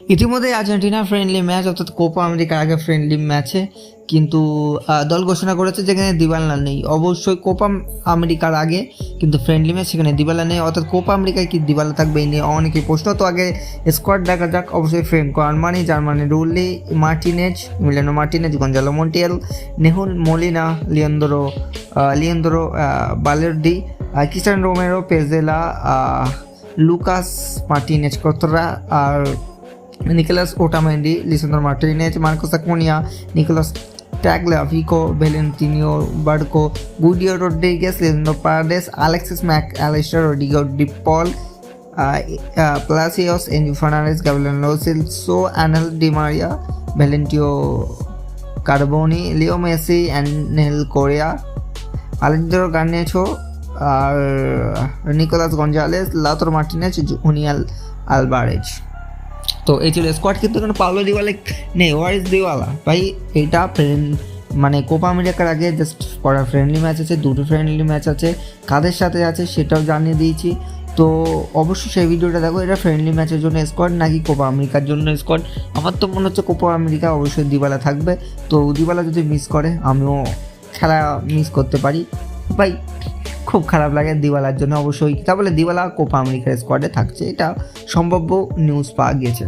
ইতিমধ্যে Argentina friendly match অর্থাৎ Copa আমেরিকার আগে ফ্রেন্ডলি ম্যাচে কিন্তু দল ঘোষণা করেছে যেখানে দিবালা নেই। অবশ্যই কোপা আমেরিকার আগে, কিন্তু ফ্রেন্ডলি ম্যাচ সেখানে দিবালা নেই। অর্থাৎ কোপা আমেরিকায় কি দিবালা থাকবে, এই নিয়ে অনেকেই প্রশ্ন। তো আগে স্কোয়াড দেখা যাক। অবশ্যই Franco Armani Germany Rulli Martinez Emiliano Martinez Gonzalo Montiel Nahuel Molina Leandro Leandro Balerdi Cristian Romero Pezzella Lucas Martinez কোতরা আর Nicolas Otamendi Lisandro Martinez Marcos Acuna Nicolas Tagliafico Valentin Barco Guido Rodriguez Leandro Paredes Alexis Mac Allister Rodrigo De Paul Palacios Enzo Fernandez গাবলেন Lo Celso Angel Di Maria Valentin Carboni Leo Messi Angel Correa Alejandro Garnacho আর Nicolas Gonzalez Lautaro Martinez জুনিয়াল Alvarez তো এই ছিল squad কিন্তু এখানে Paulo দিওয়ালে নেই war is দিওয়ালা ভাই, এটা friend মানে কোপা আমেরিকার আগে জাস্ট করা ফ্রেন্ডলি ম্যাচ আছে, দুটো ফ্রেন্ডলি ম্যাচ আছে। কাদের সাথে আছে সেটাও জানিয়ে দিয়েছি। তো অবশ্যই সেই ভিডিওটা দেখো, এটা ফ্রেন্ডলি ম্যাচের জন্য স্কোয়াড নাকি কোপা আমেরিকার জন্য স্কোয়াড আমার তো মনে হচ্ছে কোপা আমেরিকা অবশ্যই দিবালা থাকবে। তো দিবালা যদি মিস করে, আমিও খেলা মিস করতে পারি। ভাই খুব খারাপ লাগে দিওয়ালার জন্য অবশ্যই। তা বলে দিওয়ালা কোপা আমেরিকার স্কোয়াডে থাকছে। এটা সম্ভাব্য নিউজ পাওয়া গিয়েছে।